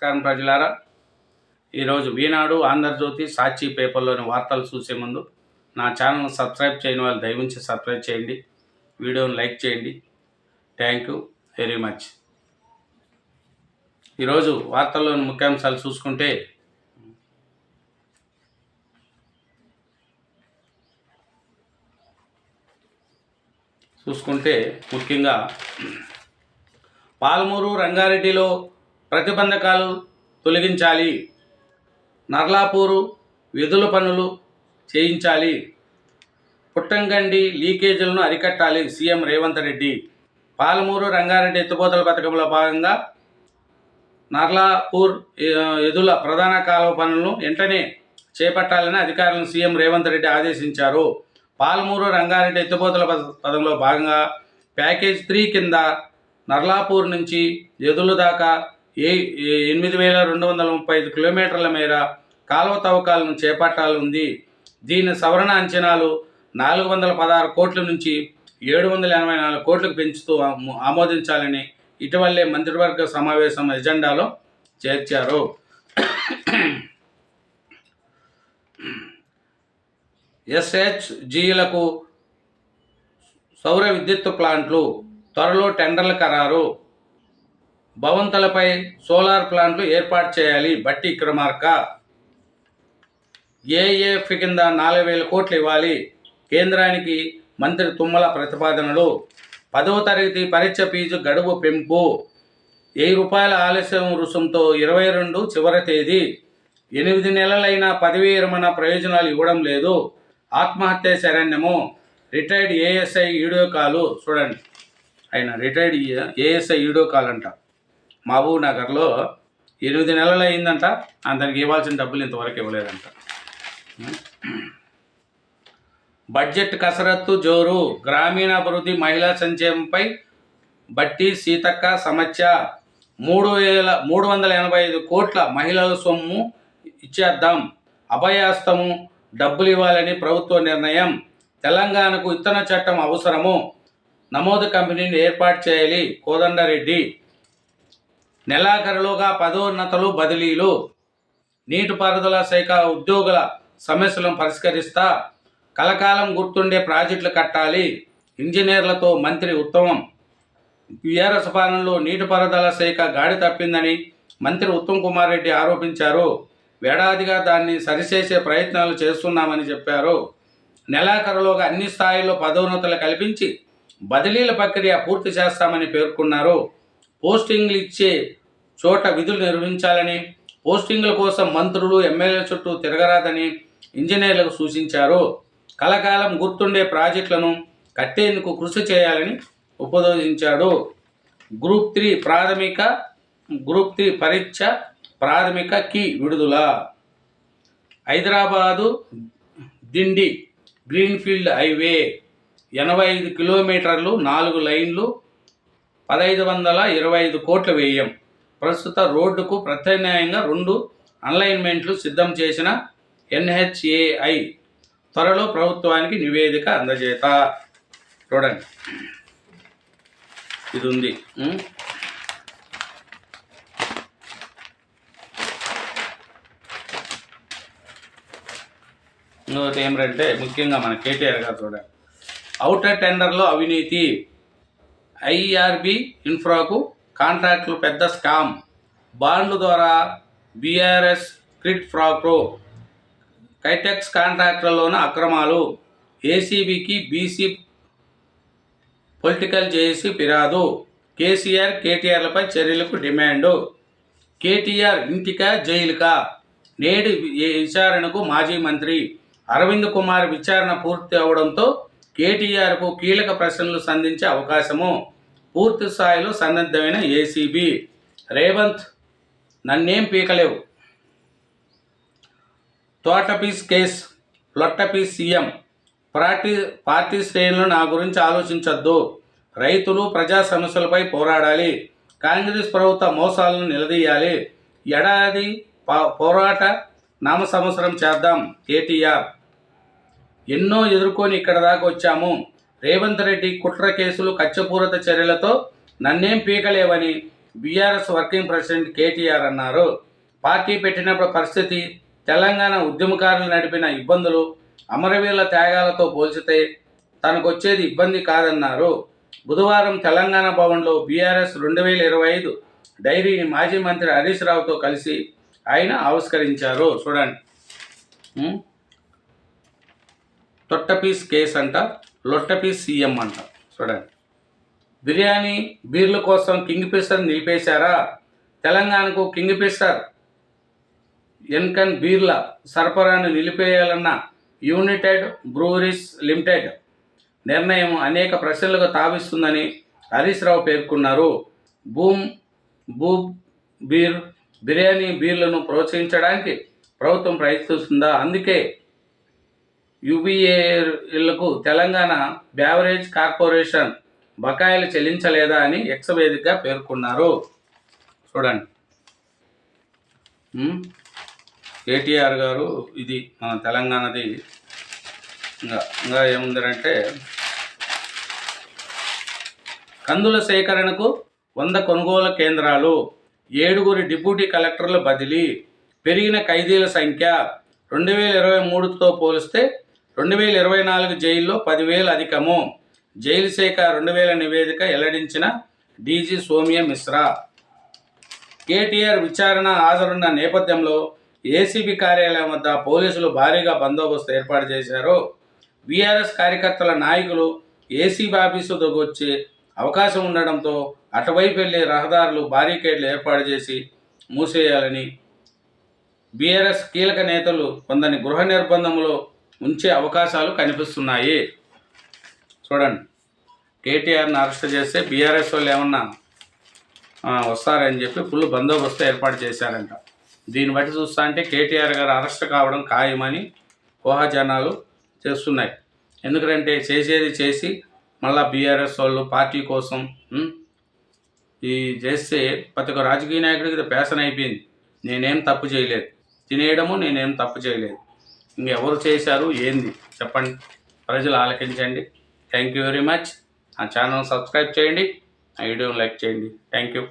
నమస్కారం ప్రజలారా. ఈరోజు ఈనాడు ఆంధ్రజ్యోతి సాక్షి పేపర్లోని వార్తలు చూసే ముందు నా ఛానల్ సబ్స్క్రైబ్ చేయని వాళ్ళు దయవుంచి సబ్స్క్రైబ్ చేయండి. వీడియోని లైక్ చేయండి. Thank you very much. ఈరోజు వార్తల్లోని ముఖ్యాంశాలు చూసుకుంటే చూసుకుంటే ముఖ్యంగా పాల్మూరు రంగారెడ్డిలో ప్రతిబంధకాలు తొలగించాలి. నర్లాపూరు విధుల పనులు చేయించాలి. పుట్టంగండి లీకేజీలను అరికట్టాలి సీఎం రేవంత్ రెడ్డి. పాలమూరు రంగారెడ్డి ఎత్తిపోతల పథకంలో భాగంగా నర్లాపూర్ ఎదుల ప్రధాన కాలువ పనులను వెంటనే చేపట్టాలని అధికారులను సీఎం రేవంత్ రెడ్డి ఆదేశించారు. పాలమూరు రంగారెడ్డి ఎత్తిపోతల పథ- పథకంలో భాగంగా ప్యాకేజ్ త్రీ కింద నర్లాపూర్ నుంచి ఎదులు దాకా ఏ ఎనిమిది వేల రెండు వందల ముప్పై ఐదు కిలోమీటర్ల మేర కాలువ తవ్వకాలను చేపట్టాలి దీని సవరణ అంచనాలు నాలుగు వందల పదహారు కోట్ల నుంచి ఏడు వందల ఎనభై నాలుగు కోట్లకు పెంచుతూ ఆమోదించాలని ఇటీవలే మంత్రివర్గ సమావేశం ఎజెండాలో చేర్చారు. ఎస్హెచ్జీలకు సౌర విద్యుత్ ప్లాంట్లు త్వరలో టెండర్ల ఖరారు భవంతులపై సోలార్ ప్లాంట్లు ఏర్పాటు చేయాలి. బట్టి క్రమార్క ఏఏఎఫ్ కింద నాలుగు వేల కోట్లు ఇవ్వాలి. కేంద్రానికి మంత్రి తుమ్మల ప్రతిపాదనలు. పదవ తరగతి పరీక్ష ఫీజు గడువు పెంపు. వెయ్యి రూపాయల ఆలస్యం రుసుంతో ఇరవై రెండు చివరి తేదీ. ఎనిమిది నెలలైన పదవీ విరమణ ప్రయోజనాలు ఇవ్వడం లేదు. ఆత్మహత్య శరణ్యము. రిటైర్డ్ ఏఎస్ఐ వీడియో కాలు చూడండి. ఆయన రిటైర్డ్ ఏఎస్ఐ వీడియో కాల్ అంట మహబూబ్ నగర్లో ఎనిమిది నెలలు అయిందంట. అతనికి ఇవ్వాల్సిన డబ్బులు ఇంతవరకు ఇవ్వలేదంట. బడ్జెట్ కసరత్తు జోరు గ్రామీణాభివృద్ధి మహిళా సంక్షేమంపై బట్టి సీతక్క సమస్య. మూడు వేల మూడు వందల ఎనభై ఐదు కోట్ల మహిళల సొమ్ము ఇచ్చేద్దాం. అభయాస్తము డబ్బులు ఇవ్వాలని ప్రభుత్వ నిర్ణయం. తెలంగాణకు ఇత్తన చట్టం అవసరము. నమోదు కంపెనీని ఏర్పాటు చేయాలి కోదండరెడ్డి. నెలాఖరులోగా పదోన్నతలు బదిలీలు. నీటిపారుదల శాఖ ఉద్యోగుల సమస్యలను పరిష్కరిస్తా. కలకాలం గుర్తుండే ప్రాజెక్టులు కట్టాలి. ఇంజనీర్లతో మంత్రి ఉత్తమం. విఆర్ఎస్ పాలనలో నీటిపారుదల శాఖ గాడి తప్పిందని మంత్రి ఉత్తమ్ కుమార్ రెడ్డి ఆరోపించారు. వేడాదిగా దాన్ని సరిచేసే ప్రయత్నాలు చేస్తున్నామని చెప్పారు. నెలాఖరులోగా అన్ని స్థాయిల్లో పదోన్నతులు కల్పించి బదిలీల ప్రక్రియ పూర్తి చేస్తామని పేర్కొన్నారు. పోస్టింగ్లు ఇచ్చే చోట విధులు నిర్వహించాలని పోస్టింగ్ల కోసం మంత్రులు ఎమ్మెల్యేల చుట్టూ తిరగరాదని ఇంజనీర్లకు సూచించారు. కలకాలం గుర్తుండే ప్రాజెక్టులను కట్టేందుకు కృషి చేయాలని ఉపదేశించాడు. గ్రూప్ త్రీ ప్రాథమిక గ్రూప్ త్రీ పరీక్ష ప్రాథమిక కీ విడుదల. హైదరాబాదు దిండి గ్రీన్ఫీల్డ్ హైవే ఎనభై ఐదు కిలోమీటర్లు నాలుగు లైన్లు పదహైదు వందల ఇరవై ఐదు కోట్ల వ్యయం. ప్రస్తుత రోడ్డుకు ప్రత్యామ్నాయంగా రెండు అన్లైన్మెంట్లు సిద్ధం చేసిన ఎన్హెచ్ఏఐ త్వరలో ప్రభుత్వానికి నివేదిక అందజేత. చూడండి. ఇది ఉంది ఇంకొకటి ఏమిటంటే ముఖ్యంగా మన కేటీఆర్ గారు చూడండి. అవుటర్ టెండర్లో అవినీతి ఐఆర్బి ఇన్ఫ్రాకు కాంట్రాక్టులు పెద్ద స్కామ్. బాండ్ల ద్వారా బీఆర్ఎస్ క్రిట్ ఫ్రాక్రో కైటెక్స్ కాంట్రాక్టులలోన అక్రమాలు. ఏసీబీకి బీసీ పొలిటికల్ చేసి ఫిర్యాదు. కేసీఆర్ కేటీఆర్లపై చర్యలకు డిమాండు. కేటీఆర్ ఇంటికా జైలుకా? నేడు విచారణకు మాజీ మంత్రి అరవింద్ కుమార్ విచారణ పూర్తి అవడంతో కేటీఆర్కు కీలక ప్రశ్నలు సంధించే అవకాశము పూర్తి స్థాయిలో సన్నద్ధమైన ఏసీబీ. రేవంత్ నన్నేం పీకలేవు. తోటపీస్ కేస్ లొట్టపీస్ సీఎం. పార్టీ పార్టీ శ్రేణులు నా గురించి ఆలోచించొద్దు. రైతులు ప్రజా సమస్యలపై పోరాడాలి. కాంగ్రెస్ ప్రభుత్వ మోసాలను నిలదీయాలి. ఏడాది పోరాట నామ సంవత్సరం చేద్దాం కేటీఆర్. ఎన్నో ఎదుర్కొని ఇక్కడ దాకా వచ్చాము. రేవంత్ రెడ్డి కుట్ర కేసులు కచ్చపూరత చర్యలతో నన్నేం పీకలేవని బీఆర్ఎస్ వర్కింగ్ ప్రెసిడెంట్ కేటీఆర్ అన్నారు. పార్టీ పెట్టినప్పుడు పరిస్థితి తెలంగాణ ఉద్యమకారులు నడిపిన ఇబ్బందులు అమరవీరుల త్యాగాలతో పోల్చితే తనకు వచ్చేది ఇబ్బంది కాదన్నారు. బుధవారం తెలంగాణ భవన్లో బీఆర్ఎస్ రెండు వేల ఇరవై ఐదు డైరీని మాజీ మంత్రి హరీష్ రావుతో కలిసి ఆయన ఆవిష్కరించారు. చూడండి. తొట్టపీస్ కేస్ అంట లొట్టపీస్ సీఎం అంట. చూడండి. బిర్యానీ బీర్ల కోసం కింగ్ ఫిషర్ నిలిపేశారా? తెలంగాణకు కింగ్ ఫిషర్ ఎన్కన్ బీర్ల సరఫరాను నిలిపేయాలన్న యునైటెడ్ బ్రూవరీస్ లిమిటెడ్ నిర్ణయం అనేక ప్రశ్నలకు తావిస్తుందని హరీష్ రావు పేర్కొన్నారు. బూమ్ బూబ్ బీర్ బిర్యానీ బీర్లను ప్రోత్సహించడానికి ప్రభుత్వం ప్రయత్నిస్తుందా? అందుకే యుబిఏలకు తెలంగాణ బ్యావరేజ్ కార్పొరేషన్ బకాయిలు చెల్లించలేదా అని ఎక్సవేదికగా పేర్కొన్నారు. చూడండి. కేటీఆర్ గారు ఇది మన తెలంగాణది. ఇంకా ఇంకా ఏముందంటే కందుల సేకరణకు వంద కొనుగోలు కేంద్రాలు ఏడుగురి డిప్యూటీ కలెక్టర్ల బదిలీ పెరిగిన ఖైదీల సంఖ్య రెండు వేల ఇరవై మూడుతో పోలిస్తే రెండు వేల ఇరవై నాలుగు జైల్లో పదివేలు అధికము. జైలు శాఖ రెండు వేల నివేదిక వెల్లడించిన డీజీ సోమ్య మిశ్రా. కేటీఆర్ విచారణ హాజరున్న నేపథ్యంలో ఏసీబీ కార్యాలయం వద్ద పోలీసులు భారీగా బందోబస్తు ఏర్పాటు చేశారు. బీఆర్ఎస్ కార్యకర్తల నాయకులు ఏసీబీ ఆఫీసు వచ్చే అవకాశం ఉండడంతో అటువైపు వెళ్ళే రహదారులు బారికేడ్లు ఏర్పాటు చేసి మూసేయాలని బీఆర్ఎస్ కీలక నేతలు కొందరిని గృహ నిర్బంధంలో ఉంచే అవకాశాలు కనిపిస్తున్నాయి. చూడండి. కేటీఆర్ని అరెస్ట్ చేస్తే బీఆర్ఎస్ వాళ్ళు ఏమన్నా వస్తారని చెప్పి ఫుల్ బందోబస్తు ఏర్పాటు చేశారంట. దీన్ని బట్టి చూస్తా అంటే కేటీఆర్ గారు అరెస్ట్ కావడం ఖాయమని ఊహాజనాలు చేస్తున్నాయి. ఎందుకంటే చేసేది చేసి మళ్ళా బీఆర్ఎస్ వాళ్ళు పార్టీ కోసం ఈ చేస్తే ప్రతి ఒక్క రాజకీయ నాయకుడికి ఇది పేసన అయిపోయింది. నేనేం తప్పు చేయలేదు. తినేయడము నేనేం తప్పు చేయలేదు. ఇంకెవరు చేశారు ఏంది? చెప్పండి. ప్రజలు ఆలకించండి. థ్యాంక్ యూ వెరీ మచ్ ఆ ఛానల్ సబ్స్క్రైబ్ చేయండి. ఆ వీడియోని లైక్ చేయండి. Thank you